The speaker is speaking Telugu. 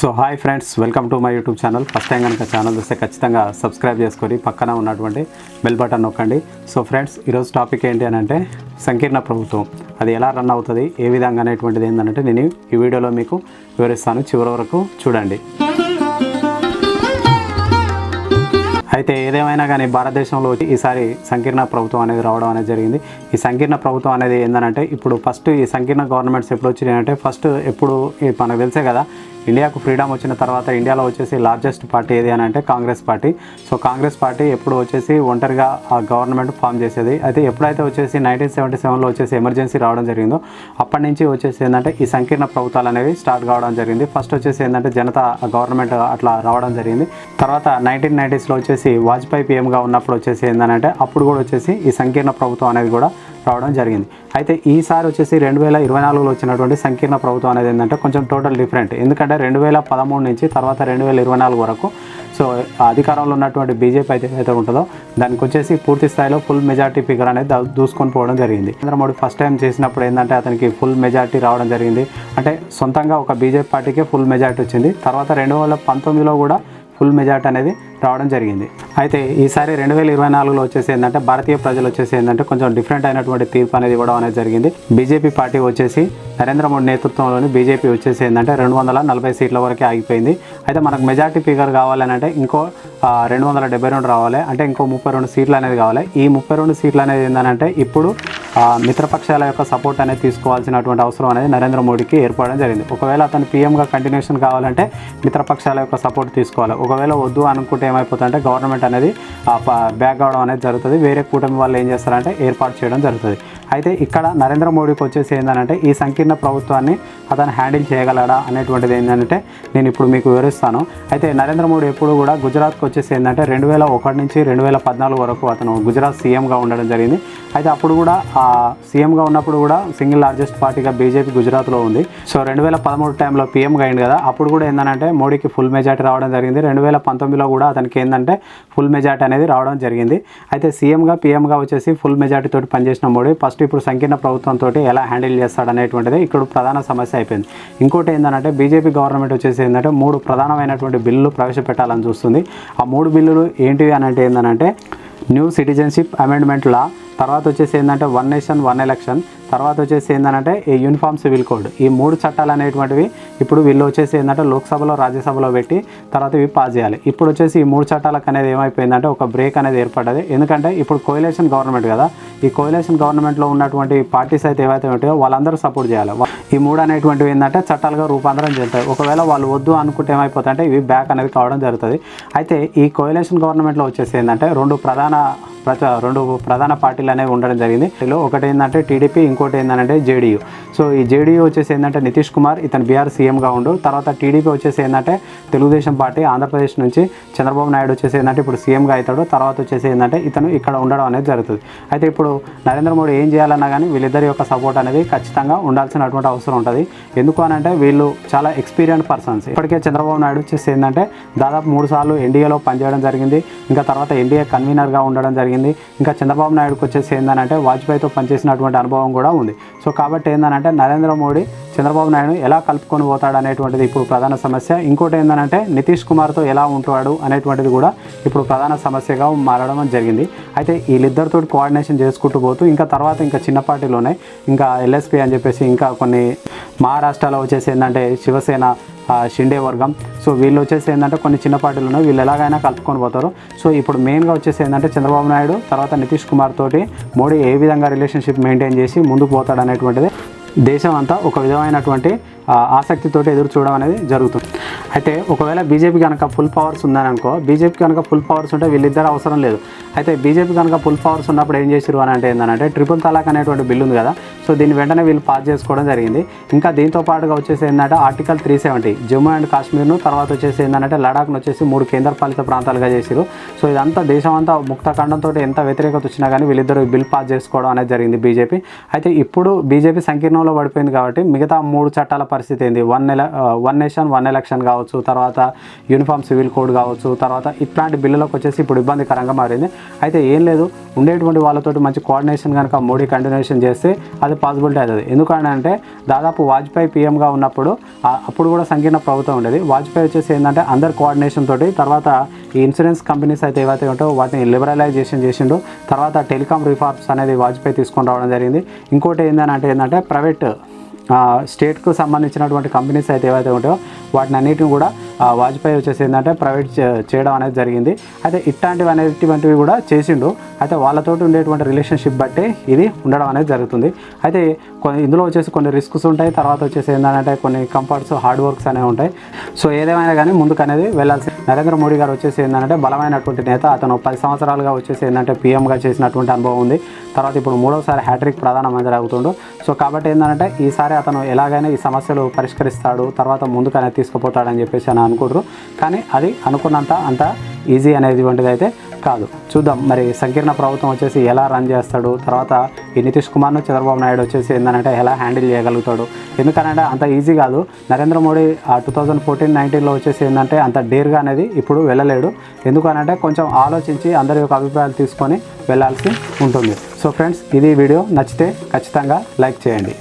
So hi friends welcome to my YouTube channel. First time కనుక ఛానల్ చూస్తే ఖచ్చితంగా సబ్స్క్రైబ్ చేసుకొని పక్కన ఉన్నటువంటి బెల్ బటన్ నొక్కండి. సో ఫ్రెండ్స్ ఈరోజు టాపిక్ ఏంటి అని అంటే సంకీర్ణ ప్రభుత్వం. అది ఎలా రన్ అవుతుంది ఏ విధంగా అనేటువంటిది ఏంటంటే నేను ఈ వీడియోలో మీకు వివరిస్తాను. చివరి వరకు చూడండి. అయితే ఏదేమైనా కానీ భారతదేశంలో ఈసారి సంకీర్ణ ప్రభుత్వం అనేది రావడం అనేది జరిగింది. ఈ సంకీర్ణ ప్రభుత్వం అనేది ఏంటంటే ఇప్పుడు ఫస్ట్ ఈ సంకీర్ణ గవర్నమెంట్స్ ఎప్పుడు వచ్చినాయంటే ఫస్ట్ ఎప్పుడు మనకు తెలిసే కదా ఇండియాకు ఫ్రీడమ్ వచ్చిన తర్వాత ఇండియాలో వచ్చేసి లార్జెస్ట్ పార్టీ ఏది అని అంటే Congress party. So Congress party ఎప్పుడు వచ్చేసి ఒంటరిగా ఆ గవర్నమెంట్ ఫామ్ చేసేది. అయితే ఎప్పుడైతే వచ్చేసి నైన్టీన్ సెవెంటీ సెవెన్లో వచ్చేసి ఎమర్జెన్సీ రావడం జరిగిందో అప్పటి నుంచి వచ్చేసి ఏంటంటే ఈ సంకీర్ణ ప్రభుత్వాలు అనేవి స్టార్ట్ కావడం జరిగింది. ఫస్ట్ వచ్చేసి ఏంటంటే జనతా గవర్నమెంట్ అట్లా రావడం జరిగింది. తర్వాత నైన్టీన్ నైంటీస్లో వచ్చేసి వాజ్పేయి పీఎంగా ఉన్నప్పుడు వచ్చేసి ఏంటంటే అప్పుడు కూడా వచ్చేసి ఈ సంకీర్ణ ప్రభుత్వం అనేది కూడా రావడం జరిగింది. అయితే ఈసారి వచ్చేసి రెండు వేల ఇరవై నాలుగులో వచ్చినటువంటి సంకీర్ణ ప్రభుత్వం అనేది ఏంటంటే కొంచెం టోటల్ డిఫరెంట్ ఎందుకంటే రెండు వేల పదమూడు నుంచి తర్వాత రెండు వేల ఇరవై నాలుగు వరకు సో అధికారంలో ఉన్నటువంటి బీజేపీ అయితే ఏదైతే ఉంటుందో దానికి వచ్చేసి పూర్తి స్థాయిలో ఫుల్ మెజార్టీ ఫిగర్ అనేది దూసుకొని పోవడం జరిగింది. నరేంద్ర మోడీ ఫస్ట్ టైం చేసినప్పుడు ఏంటంటే అతనికి ఫుల్ మెజార్టీ రావడం జరిగింది. అంటే సొంతంగా ఒక బీజేపీ పార్టీకే ఫుల్ మెజార్టీ వచ్చింది. తర్వాత రెండు వేల పంతొమ్మిదిలో కూడా ఫుల్ మెజార్టీ అనేది రావడం జరిగింది. అయితే ఈసారి రెండు వేల ఇరవై నాలుగులో వచ్చేసి ఏంటంటే భారతీయ ప్రజలు వచ్చేసి ఏంటంటే కొంచెం డిఫరెంట్ అయినటువంటి తీర్పు అనేది ఇవ్వడం అనేది జరిగింది. బీజేపీ పార్టీ వచ్చేసి నరేంద్ర మోడీ నేతృత్వంలోని బీజేపీ వచ్చేసి ఏంటంటే రెండు వందల నలభై సీట్ల వరకే ఆగిపోయింది. అయితే మనకు మెజార్టీ ఫిగర్ కావాలని అంటే ఇంకో రెండు వందల డెబ్బై రెండు రావాలి. అంటే ఇంకో ముప్పై రెండు సీట్లు అనేది కావాలి. ఈ ముప్పై రెండు సీట్లు అనేది ఏంటంటే ఇప్పుడు మిత్రపక్షాల యొక్క సపోర్ట్ అనేది తీసుకోవాల్సినటువంటి అవసరం అనేది నరేంద్ర మోడీకి ఏర్పడడం జరిగింది. ఒకవేళ అతను పీఎంగా కంటిన్యూషన్ కావాలంటే మిత్రపక్షాల యొక్క సపోర్ట్ తీసుకోవాలి. ఒకవేళ వద్దు అనుకుంటే ఏమైపోతుందంటే గవర్నమెంట్ అనేది బ్యాక్ అవడం అనేది జరుగుతుంది. వేరే కూటమి వాళ్ళు ఏం చేస్తారంటే ఏర్పాటు చేయడం జరుగుతుంది. అయితే ఇక్కడ నరేంద్ర మోడీకి వచ్చేసి ఏంటంటే ఈ సంకీర్ణ ప్రభుత్వాన్ని అతను హ్యాండిల్ చేయగలడా అనేటువంటిది ఏంటంటే నేను ఇప్పుడు మీకు వివరిస్తాను. అయితే నరేంద్ర మోడీ ఎప్పుడు కూడా గుజరాత్కి వచ్చేసి ఏంటంటే రెండు వేల ఒకటి నుంచి రెండు వేల పద్నాలుగు వరకు అతను గుజరాత్ సీఎంగా ఉండడం జరిగింది. అయితే అప్పుడు కూడా ఆ సీఎంగా ఉన్నప్పుడు కూడా సింగిల్ లార్జెస్ట్ పార్టీగా బీజేపీ గుజరాత్లో ఉంది. సో రెండు వేల పదమూడు టైంలో పీఎంగా అయింది కదా అప్పుడు కూడా ఏంటంటే మోడీకి ఫుల్ మెజార్టీ రావడం జరిగింది. రెండు వేల పంతొమ్మిదిలో కూడా అతనికి ఏంటంటే ఫుల్ మెజార్టీ అనేది రావడం జరిగింది. అయితే సీఎంగా పీఎంగా వచ్చేసి ఫుల్ మెజార్టీ తోటి పనిచేసిన మోడీ ఫస్ట్ ఇప్పుడు సంకీర్ణ ప్రభుత్వంతో ఎలా హ్యాండిల్ చేస్తాడు అనేటువంటిది ఇక్కడ ప్రధాన సమస్య అయిపోయింది. ఇంకోటి ఏంటంటే బీజేపీ గవర్నమెంట్ వచ్చేసి ఏంటంటే మూడు ప్రధానమైనటువంటి బిల్లులు ప్రవేశపెట్టాలని చూస్తుంది. ఆ మూడు బిల్లులు ఏంటివి అని అంటే ఏంటంటే న్యూ సిటిజన్షిప్ అమెండ్మెంట్ లా. తర్వాత వచ్చేసి ఏంటంటే వన్ నేషన్ వన్ ఎలక్షన్. తర్వాత వచ్చేసి ఏంటంటే ఈ యూనిఫామ్ సివిల్ కోడ్. ఈ మూడు చట్టాలు అనేటువంటివి ఇప్పుడు వీళ్ళు వచ్చేసి ఏంటంటే లోక్సభలో రాజ్యసభలో పెట్టి తర్వాత ఇవి పాస్ చేయాలి. ఇప్పుడు వచ్చేసి ఈ మూడు చట్టాలకు అనేది ఏమైపోయిందంటే ఒక బ్రేక్ అనేది ఏర్పడ్డది. ఎందుకంటే ఇప్పుడు కోయిలేషన్ గవర్నమెంట్ కదా ఈ కోయిలేషన్ గవర్నమెంట్లో ఉన్నటువంటి పార్టీస్ అయితే ఏవైతే ఉంటాయో వాళ్ళందరూ సపోర్ట్ చేయాలి. ఈ మూడు అనేటువంటివి ఏంటంటే చట్టాలుగా రూపాంతరం చెందుతాయి. ఒకవేళ వాళ్ళు వద్దు అనుకుంటే ఏమైపోతాయంటే ఇవి బ్యాక్ అనేది కావడం జరుగుతుంది. అయితే ఈ కోయిలేషన్ గవర్నమెంట్లో వచ్చేసి ఏంటంటే రెండు ప్రధాన ప్రచ రెండు ప్రధాన పార్టీలు అనేవి ఉండడం జరిగింది. ఒకటి ఏంటంటే టీడీపీ ఇంకోటి ఏంటంటే జేడీయూ. సో ఈ జేడీయూ వచ్చేసి ఏంటంటే నితీష్ కుమార్ ఇతను బీఆర్ సీఎంగా ఉండు. తర్వాత టీడీపీ వచ్చేసి ఏంటంటే తెలుగుదేశం పార్టీ ఆంధ్రప్రదేశ్ నుంచి చంద్రబాబు నాయుడు వచ్చేసి ఏంటంటే ఇప్పుడు సీఎంగా అవుతాడు. తర్వాత వచ్చేసి ఏంటంటే ఇతను ఇక్కడ ఉండడం అనేది జరుగుతుంది. అయితే ఇప్పుడు నరేంద్ర మోడీ ఏం చేయాలన్నా కానీ వీళ్ళిద్దరి యొక్క సపోర్ట్ అనేది ఖచ్చితంగా ఉండాల్సినటువంటి అవసరం ఉంటుంది. ఎందుకు అని అంటే వీళ్ళు చాలా ఎక్స్పీరియన్స్ పర్సన్స్. ఇప్పటికే చంద్రబాబు నాయుడు వచ్చేసి ఏంటంటే దాదాపు మూడు సార్లు ఎన్డీఏలో పనిచేయడం జరిగింది. ఇంకా తర్వాత ఎన్డీఏ కన్వీనర్గా ఉండడం జరిగింది. ఇంకా చంద్రబాబు నాయుడుకి వచ్చేసి ఏంటంటే వాజ్పేయితో పనిచేసినటువంటి అనుభవం కూడా ఉంది. సో కాబట్టి ఏంటంటే నరేంద్ర మోడీ చంద్రబాబు నాయుడు ఎలా కలుపుకొని పోతాడు అనేటువంటిది ఇప్పుడు ప్రధాన సమస్య. ఇంకోటి ఏంటంటే నితీష్ కుమార్తో ఎలా ఉంటాడు అనేటువంటిది కూడా ఇప్పుడు ప్రధాన సమస్యగా మారడం జరిగింది. అయితే వీళ్ళిద్దరితో కోఆర్డినేషన్ చేసుకుంటూ పోతూ ఇంకా తర్వాత ఇంకా చిన్న పార్టీలోనే ఇంకా ఎల్ఎస్పి అని చెప్పేసి ఇంకా కొన్ని మహారాష్ట్రలో వచ్చేసి ఏంటంటే శివసేన షిండే వర్గం. సో వీళ్ళు వచ్చేసి ఏంటంటే కొన్ని చిన్న పార్టీలు ఉన్నాయి. వీళ్ళు ఎలాగైనా కలుపుకొని పోతారు. సో ఇప్పుడు మెయిన్గా వచ్చేసి ఏంటంటే చంద్రబాబు నాయుడు తర్వాత నితీష్ కుమార్ తోటి మోడీ ఏ విధంగా రిలేషన్షిప్ మెయింటైన్ చేసి ముందుకు పోతాడు అనేటువంటిది దేశం అంతా ఒక విధమైనటువంటి ఆసక్తితోటి ఎదురు చూడడం అనేది జరుగుతుంది. అయితే ఒకవేళ బీజేపీ కనుక ఫుల్ పవర్స్ ఉందని అనుకో బీజేపీ కనుక ఫుల్ పవర్స్ ఉంటే వీళ్ళిద్దరు అవసరం లేదు. అయితే బీజేపీ కనుక ఫుల్ పవర్స్ ఉన్నప్పుడు ఏం చేసిరు అని అంటే ఏంటంటే ట్రిపుల్ తలాక్ అనేటువంటి బిల్లు ఉంది కదా సో దీన్ని వెంటనే వీళ్ళు పాస్ చేసుకోవడం జరిగింది. ఇంకా దీంతో పాటుగా వచ్చేసి ఏంటంటే article three seventy Jammu and కాశ్మీర్ను తర్వాత వచ్చేసి ఏంటంటే లడాఖ్ను వచ్చేసి మూడు కేంద్రపాలిత ప్రాంతాలుగా చేసిరు సో ఇదంతా దేశం అంతా ముక్త ఖండంతో ఎంత వ్యతిరేకత వచ్చినా కానీ వీళ్ళిద్దరు బిల్ పాస్ చేసుకోవడం అనేది జరిగింది బీజేపీ. అయితే ఇప్పుడు బీజేపీ సంకీర్ణంలో పడిపోయింది కాబట్టి మిగతా మూడు చట్టాల పరిస్థితి ఏంది? వన్ ఎల వన్ నేషన్ వన్ ఎలక్షన్ కావచ్చు. కావచ్చు తర్వాత యూనిఫామ్ సివిల్ కోడ్ కావచ్చు తర్వాత ఇట్లాంటి బిల్లులకు వచ్చేసి ఇప్పుడు ఇబ్బందికరంగా మారింది. అయితే ఏం లేదు ఉండేటువంటి వాళ్ళతోటి మంచి కోఆర్డినేషన్ కనుక మోడీ కంటిన్యూషన్ చేస్తే అది పాసిబిలిటీ అవుతుంది. ఎందుకంటే దాదాపు వాజ్పేయి పీఎంగా ఉన్నప్పుడు అప్పుడు కూడా సంకీర్ణ ప్రభుత్వం ఉండేది. వాజ్పేయి వచ్చేసి ఏంటంటే అందరు కోఆర్డినేషన్ తోటి తర్వాత ఈ ఇన్సూరెన్స్ కంపెనీస్ అయితే ఏవైతే ఉంటాయో వాటిని లిబరలైజేషన్ చేసిండు. తర్వాత టెలికాం రిఫార్మ్స్ అనేది వాజ్పేయి తీసుకొని రావడం జరిగింది. ఇంకోటి ఏంటంటే ఏంటంటే ప్రైవేట్ స్టేట్కు సంబంధించినటువంటి కంపెనీస్ అయితే ఏవైతే ఉంటాయో వాటిని అన్నిటిని కూడా వాజ్పేయి వచ్చేసి ఏంటంటే ప్రైవేట్ చే- చేయడం అనేది జరిగింది. అయితే ఇట్లాంటివి అనేటువంటివి కూడా చేసిండు. అయితే వాళ్ళతోటి ఉండేటువంటి రిలేషన్షిప్ బట్టి ఇది ఉండడం అనేది జరుగుతుంది. అయితే కొన్ని ఇందులో వచ్చేసి కొన్ని రిస్క్స్ ఉంటాయి. తర్వాత వచ్చేసి ఏంటంటే కొన్ని కంఫర్ట్స్ హార్డ్ వర్క్స్ అనేవి ఉంటాయి. సో ఏదేమైనా కానీ ముందుకు అనేది వెళ్ళాల్సి నరేంద్ర మోడీ గారు వచ్చేసి ఏంటంటే బలమైనటువంటి నేత. అతను పది సంవత్సరాలుగా వచ్చేసి ఏంటంటే పీఎంగా చేసినటువంటి అనుభవం ఉంది. తర్వాత ఇప్పుడు మూడోసారి హ్యాట్రిక్ ప్రధానమంత్రి అవుతుండు. సో కాబట్టి ఏంటంటే ఈసారి అతను ఎలాగైనా ఈ సమస్యలు పరిష్కరిస్తాడు తర్వాత ముందుకు అనేది తీసుకుపోతాడని చెప్పేసి అని అనుకుంటారు. కానీ అది అనుకున్నంత అంత ఈజీ అనేటువంటిది అయితే కాదు. చూద్దాం. మరి సంకీర్ణ ప్రభుత్వం వచ్చేసి ఎలా రన్ చేస్తాడు? తర్వాత ఈ నితీష్ కుమార్ను చంద్రబాబు నాయుడు వచ్చేసి ఏంటంటే ఎలా హ్యాండిల్ చేయగలుగుతాడు? ఎందుకనంటే అంత ఈజీ కాదు. నరేంద్ర మోడీ ఆ టూ థౌజండ్ ఫోర్టీన్ నైన్టీన్లో వచ్చేసి ఏంటంటే అంత డేర్గా అనేది ఇప్పుడు వెళ్ళలేడు. ఎందుకనంటే కొంచెం ఆలోచించి అందరి యొక్క అభిప్రాయాలు తీసుకొని వెళ్ళాల్సి ఉంటుంది. సో ఫ్రెండ్స్ ఇది వీడియో. నచ్చితే ఖచ్చితంగా లైక్ చేయండి.